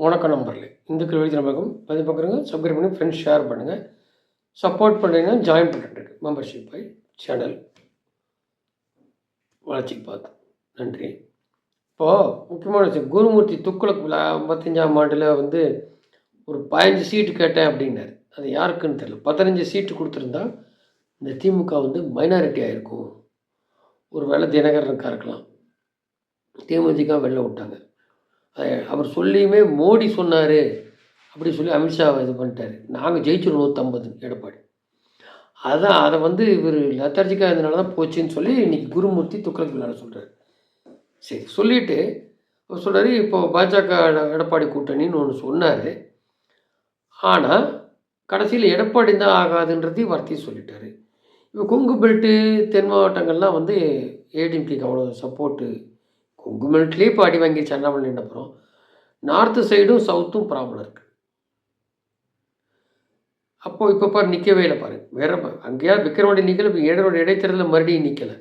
வணக்கம் நம்பர்லே இந்துக்கள் எழுதி நம்பகம் பதிவு பார்க்குறங்க சப்ஸ்கிரைப் பண்ணி ஃப்ரெண்ட்ஸ் ஷேர் பண்ணுங்கள் சப்போர்ட் பண்ணுறீங்கன்னா ஜாயின் பண்ணிட்டு மெம்பர்ஷிப் பை சேனல் வளர்ச்சிக்கு பார்த்து. நன்றி. இப்போது முக்கியமான விஷயம் குருமூர்த்தி துக்குளக் விழா ஐம்பத்தஞ்சாம் ஆண்டில் வந்து ஒரு பதினஞ்சு சீட்டு கேட்டேன் அப்படின்னாரு. அது யாருக்குன்னு தெரியல. பதினஞ்சு சீட்டு கொடுத்துருந்தா இந்த திமுக வந்து மைனாரிட்டி ஆகிருக்கும் ஒரு வேளை தினகரனுக்காக இருக்கலாம். தேமுதிக வெளில விட்டாங்க. அவர் சொல்லியுமே மோடி சொன்னார் அப்படி சொல்லி அமித்ஷா இது பண்ணிட்டார். நாங்கள் ஜெயிச்சிடும் நூற்றம்பது எடப்பாடி. அதான் அதை வந்து இவர் லெத்தர்ஜிக்காக இருந்தனால தான் போச்சுன்னு சொல்லி இன்றைக்கி குருமூர்த்தி துக்ளக் விழாட சொல்கிறார் சரி சொல்லிவிட்டு அவர் சொல்கிறாரு இப்போ பாஜக எடப்பாடி கூட்டணின்னு ஒன்று சொன்னார். ஆனால் கடைசியில் எடப்பாடி தான் ஆகாதுன்றதையும் வார்த்தையும் சொல்லிட்டார். இப்போ கொங்கு பெல்ட்டு தென் மாவட்டங்கள்லாம் வந்து ஏடிஎம்கேக்கு அவ்வளோ சப்போர்ட்டு கொங்கு பாடி வாங்கி அடி வாங்கிடுச்சு அண்ணாமலை நார்த்து சைடும் சவுத்தும் ப்ராப்ளம் இருக்குது அப்போது இப்போ பாரு நிற்கவே இல்லை பாரு. வேற அங்கேயாவது விக்ரவாண்டி நிற்கல இப்போ ஏழரோட இடைத்தேர்தலில் மறுபடியும் நிற்கலை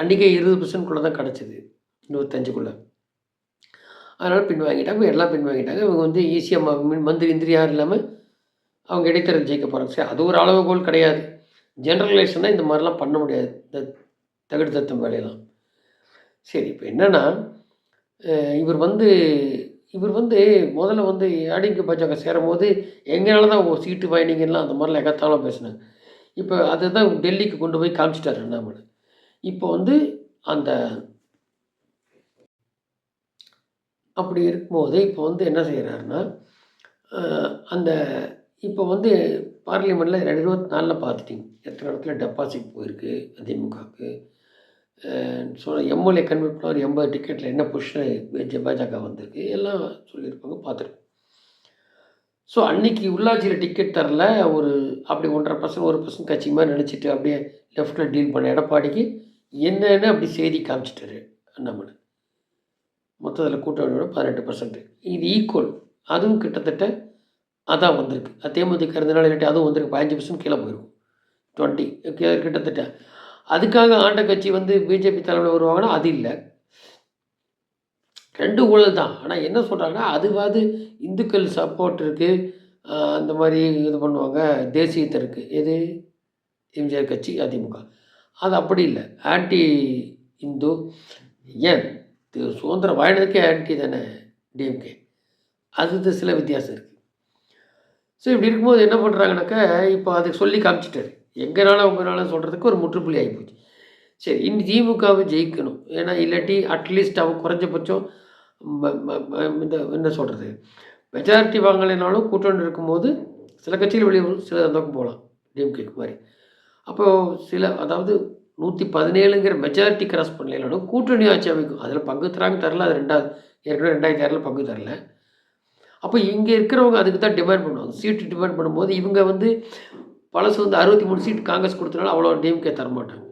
அன்றைக்கே இருபது பர்சன்ட்குள்ளே தான் கிடச்சிது இருபத்தஞ்சுக்குள்ளே. அதனால் பின் வாங்கிட்டாங்க எல்லாம் பின் வாங்கிட்டாங்க. இவங்க வந்து ஈஸியாக மந்திரி இந்திரி யாரும் இல்லாமல் அவங்க இடைத்தேர்தல் ஜெயிக்க போகிறாங்க சரி அது ஒரு அளவுகோல் கிடையாது. ஜென்ரலைசேஷனாக இந்த மாதிரிலாம் பண்ண முடியாது. இந்த தகுடு தத்தம் வேலையெல்லாம். சரி இப்போ என்னென்னா இவர் வந்து இவர் வந்து முதல்ல வந்து அடிங்க பாஜக சேரும் போது தான் சீட்டு வாங்கினீங்கலாம் அந்த மாதிரிலாம் எகத்தாலும் பேசினாங்க. இப்போ அதுதான் டெல்லிக்கு கொண்டு போய் காமிச்சிட்டாரு அண்ணாமலை. இப்போ வந்து அந்த அப்படி இருக்கும்போது இப்போ வந்து என்ன செய்கிறாருன்னா அந்த இப்போ வந்து பார்லிமெண்ட்டில் ரெண்டு இருபத்தி நாலில் பார்த்துட்டிங்க எத்தனை இடத்துல டெபாசிட் போயிருக்கு அதிமுகவுக்கு. ஸோ எம்எல்ஏ கன்வெர்ட் பண்ணார் எண்பது டிக்கெட்டில் என்ன பொசிஷன் பாஜக வந்திருக்கு எல்லாம் சொல்லியிருப்பாங்க பார்த்துருக்கோம் ஸோ அன்னைக்கு உள்ளாட்சியில் டிக்கெட் தரல ஒரு அப்படி ஒன்றரை பர்சன்ட் ஒரு பர்சன்ட் கட்சி மாதிரி நினச்சிட்டு அப்படியே லெஃப்ட்டில் டீல் பண்ண எடப்பாடிக்கு என்னென்னு அப்படி செய்தி காமிச்சிட்டாரு அண்ணாமலை. மொத்தத்தில் கூட்டணியோட பதினெட்டு பர்சன்ட் இது ஈக்குவல் அதுவும் கிட்டத்தட்ட அதான் வந்திருக்கு. தேமுதிக இருந்தனால இல்லாட்டி அதுவும் வந்திருக்கு. பதினஞ்சு பர்சன்ட் கீழே போயிருக்கும் டுவெண்ட்டி கிட்டத்தட்ட. அதுக்காக ஆண்ட கட்சி வந்து பிஜேபி தலைமையில் வருவாங்கன்னா அது இல்லை. ரெண்டு ஊழல் தான். ஆனால் என்ன சொல்கிறாங்கன்னா அதுவாது இந்துக்கள் சப்போர்ட் இருக்குது அந்த மாதிரி இது பண்ணுவாங்க. தேசியத்தை இருக்குது எது? எம்ஜிஆர் கட்சி அதிமுக. அது அப்படி இல்லை. ஆன்டி இந்து. ஏன்? சுதந்திரம் வாயினதுக்கே ஆன்டி தானே டிஎம்கே அது சில வித்தியாசம் இருக்குது ஸோ இப்படி இருக்கும்போது என்ன பண்ணுறாங்கனாக்கா இப்போ அதுக்கு சொல்லி காமிச்சிட்டாரு. எங்களால் உங்களால் சொல்கிறதுக்கு ஒரு முற்றுப்புள்ளி ஆகிப்போச்சு சரி இனி திமுகவை ஜெயிக்கணும். ஏன்னா இல்லாட்டி அட்லீஸ்ட் அவன் குறைஞ்சபட்சம் இந்த என்ன சொல்கிறது மெஜாரிட்டி வாங்கலைனாலும் கூட்டணி இருக்கும்போது சில கட்சிகள் வெளியே சில தந்தக்கம் போகலாம். டிஎம்கேக்கு மாதிரி அப்போது சில அதாவது நூற்றி பதினேழுங்கிற மெஜாரிட்டி கிராஸ் பண்ணலைனாலும் கூட்டணி ஆட்சி அமைக்கும். அதில் பங்கு தராங்க தரல அது ரெண்டாவது ஏற்கனவே ரெண்டாயிரத்தி ஆறில் பங்கு தரல. அப்போ இங்கே இருக்கிறவங்க அதுக்கு தான் டிமாண்ட் பண்ணுவாங்க. சீட்டு டிமாண்ட் பண்ணும்போது இவங்க வந்து பழசு வந்து அறுபத்தி மூணு சீட் காங்கிரஸ் கொடுத்தனால அவ்வளோ டிஎம்கே தரமாட்டாங்க.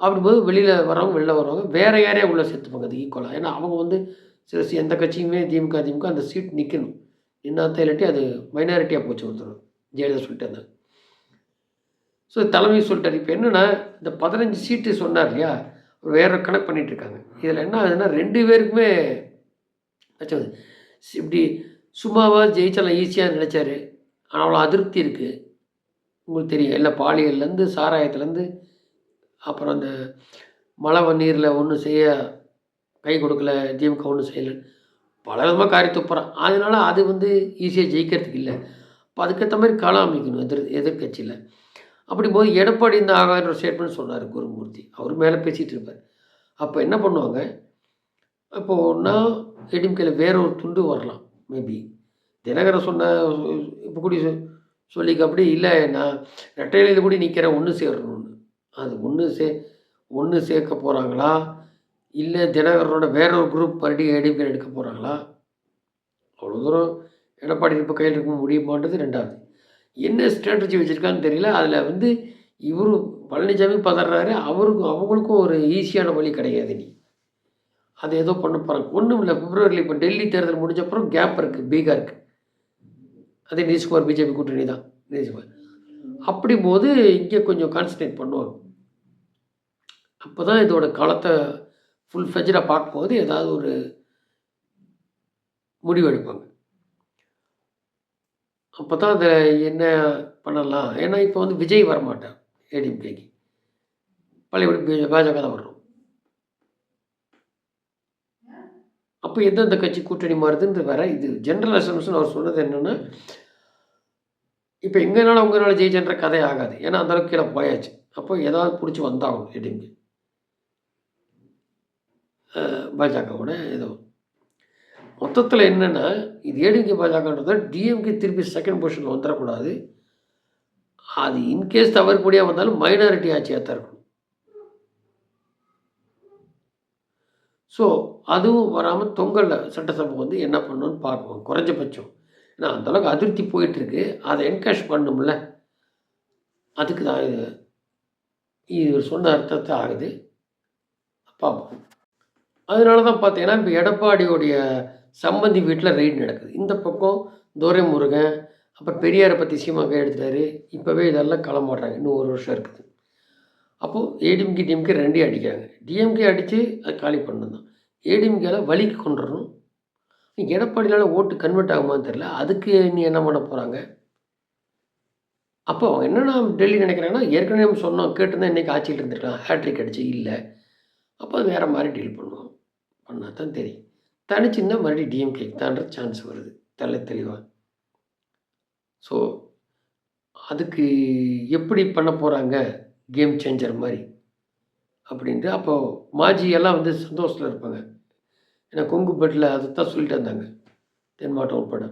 அப்படிங்கும்போது வெளியில் வரவங்க வெளில வரவங்க வேறு யாரையா உள்ளே சேர்த்துப்பாங்க அது ஈக்குவலாக ஏன்னா அவங்க வந்து சில எந்த கட்சியுமே திமுக திமுக அந்த சீட் நிற்கணும் என்னத்தை இல்லாட்டி அது மைனாரிட்டியாக போச்சு ஒருத்தர். ஜெயலலிதா சொல்லிட்டு இருந்தாங்க ஸோ தலைமை சொல்லிட்டார். இப்போ என்னென்னா இந்த பதினஞ்சு சீட்டு சொன்னார் இல்லையா? வேறு வேற கணக்கு பண்ணிகிட்டு இருக்காங்க. இதில் என்ன ஆகுதுன்னா ரெண்டு பேருக்குமே வச்சது இப்படி சும்மாவாக ஜெயிச்சலாம் ஈஸியாக நினச்சாரு. ஆனால் அவ்வளோ அதிருப்தி இருக்குது உங்களுக்கு தெரியும் எல்லா பாலியல்லேருந்து சாராயத்துலேருந்து அப்புறம் அந்த மழை நீரில் ஒன்றும் செய்ய கை கொடுக்கல திமுக ஒன்றும் செய்யலை. பல விதமாக காரி துப்புறான். அதனால அது வந்து ஈஸியாக ஜெயிக்கிறதுக்கு இல்லை. அப்போ அதுக்கேற்ற மாதிரி களம் அமைக்கணும் எதிர் எதிர்கட்சியில் அப்படி போது எடப்பாடி இந்த ஆகான்ற ஸ்டேட்மெண்ட் சொன்னார் குருமூர்த்தி. அவர் மேலே பேசிகிட்டு இருப்பார். அப்போ என்ன பண்ணுவாங்க? அப்போது ஒன்றா ஏடிஎம்கேல வேற ஒரு துண்டு வரலாம் மேபி தினகரன் சொன்ன இப்போ கூடிய சொ- சொல்லிக்க அப்படி இல்லை நான் ரெட்டையிலேருந்து கூட நிற்கிறேன் ஒன்று சேரணும்னு. அது ஒன்று சே ஒன்று சேர்க்க போகிறாங்களா இல்லை தினகரனோட வேற ஒரு குரூப் மறுபடியும் எடுப்பு எடுக்க போகிறாங்களா அவ்வளோ தூரம் எடப்பாடி இப்போ கையில் இருக்க முடியுமான்றது ரெண்டாவது. என்ன ஸ்ட்ராட்டஜி வச்சுருக்கான்னு தெரியல. அதில் வந்து இவரு பழனிசாமி பதறாரு. அவருக்கும் அவங்களுக்கும் ஒரு ஈஸியான வழி கிடையாது நீ அது ஏதோ பண்ண போகிறாங்க ஒன்றும் இல்லை பிப்ரவரியில் இப்போ டெல்லி தேர்தல் முடிஞ்ச அப்புறம் கேப் இருக்குது பீகாருக்கு. அதே நிதிஷ்குமார் பிஜேபி கூட்டணி தான் நிதிஷ்குமார் அப்படி போது இங்கே கொஞ்சம் கான்சன்ட்ரேட் பண்ணுவாங்க. அப்போ தான் இதோட களத்தை ஃபுல் ஃபெஜராக பார்க்கும்போது ஏதாவது ஒரு முடிவு எடுப்பாங்க. அப்போ தான் அதில் என்ன பண்ணலாம்? ஏன்னா இப்போ வந்து விஜய் வரமாட்டார் ஏடிஎம்கேக்கு பழையபடி பாஜக தான் வரணும் அப்போ எந்தெந்த கட்சி கூட்டணி மாறுதுன்றது வேற. இது ஜென்ரல் அசம்ஷன் அவர் சொன்னது என்னென்னா இப்போ எங்கனால உங்களால ஜெயிச்சன்ற கதை ஆகாது. ஏன்னா அந்த அளவுக்கு கீழே போயாச்சு. அப்போ ஏதாவது பிடிச்சி வந்தாகணும் ஏடிஎம்கே பாஜகவோட ஏதோ. மொத்தத்தில் என்னென்னா இது ஏடிஎம்கே பாஜகன்றத டிஎம்கே திருப்பி செகண்ட் பொசிஷனில் வந்துடக்கூடாது அது இன்கேஸ் தவறுபடியாக வந்தாலும் மைனாரிட்டி ஆட்சியாக தான் இருக்கணும். ஸோ அதுவும் வராமல் தொங்கலில் சட்டசபை வந்து என்ன பண்ணணும்னு பார்ப்போம். குறைஞ்சபட்சம். ஏன்னா அந்தளவுக்கு அதிருப்தி போயிட்டுருக்கு. அதை என்கரேஜ் பண்ணும்ல. அதுக்கு தான் இது. இது சொன்ன அர்த்தத்தை ஆகுது. பார்ப்போம். அதனால தான் பார்த்தீங்கன்னா இப்போ எடப்பாடியோடைய சம்பந்தி வீட்டில் ரெய்டு நடக்குது. இந்த பக்கம் துரைமுருகன் அப்புறம் பெரியாரை பற்றி சீமாக்க எடுத்துட்டாரு இப்போவே இதெல்லாம் களமாடுறாங்க இன்னும் ஒரு வருஷம் இருக்குது. அப்போது ஏடிஎம்கே டிஎம்கே ரெண்டே அடிக்கிறாங்க. டிஎம்கே அடித்து அது காலி பண்ணணும் தான். ஏடிஎம்கேல வலிக்கு கொண்டு வரணும் எடப்பாடியால் ஓட்டு கன்வெர்ட் ஆகுமான்னு தெரில அதுக்கு நீ என்ன பண்ண போகிறாங்க அப்போ அவங்க என்னென்ன டெல்லி நினைக்கிறாங்கன்னா ஏற்கனவே நம்ம சொன்னோம் கேட்டிருந்தா இன்றைக்கி ஆட்சியில் இருந்திருக்கலாம். ஹேட்ரிக் அடிச்சு இல்லை. அப்போ அது வேறு மாதிரி டீல் பண்ணுவோம். பண்ணால் தான் தெரியும். தனிச்சுன்னா மறுபடியும் டிஎம்கேக்கு தான்ற சான்ஸ் வருது. தெல்ல தெளிவாக ஸோ அதுக்கு எப்படி பண்ண போகிறாங்க கேம் சேஞ்சர் மாதிரி. அப்படின்ட்டு அப்போது மாஜி எல்லாம் வந்து சந்தோஷத்தில் இருப்பாங்க. ஏன்னா கொங்குப்பேட்டில் அதை தான் சொல்லிட்டு இருந்தாங்க தென்மாவட்டம் உட்பட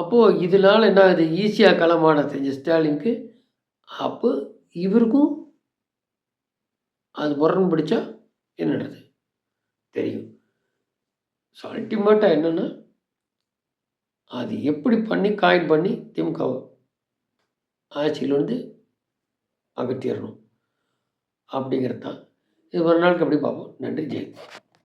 அப்போது இதனால் என்ன ஆகுது? ஈஸியாக களமாட தெரிஞ்ச ஸ்டாலினுக்கு அப்போ இவருக்கும் அது முரண் பிடிச்சா என்னது தெரியும். ஸோ அல்டிமேட்டாக என்னென்னா அது எப்படி பண்ணி காயின் பண்ணி திமுக வந்து அகற்றிடணும். அப்படிங்கிறது தான் இது ஒரு நாளுக்கு அப்படி பார்ப்போம். நன்றி ஜெய்.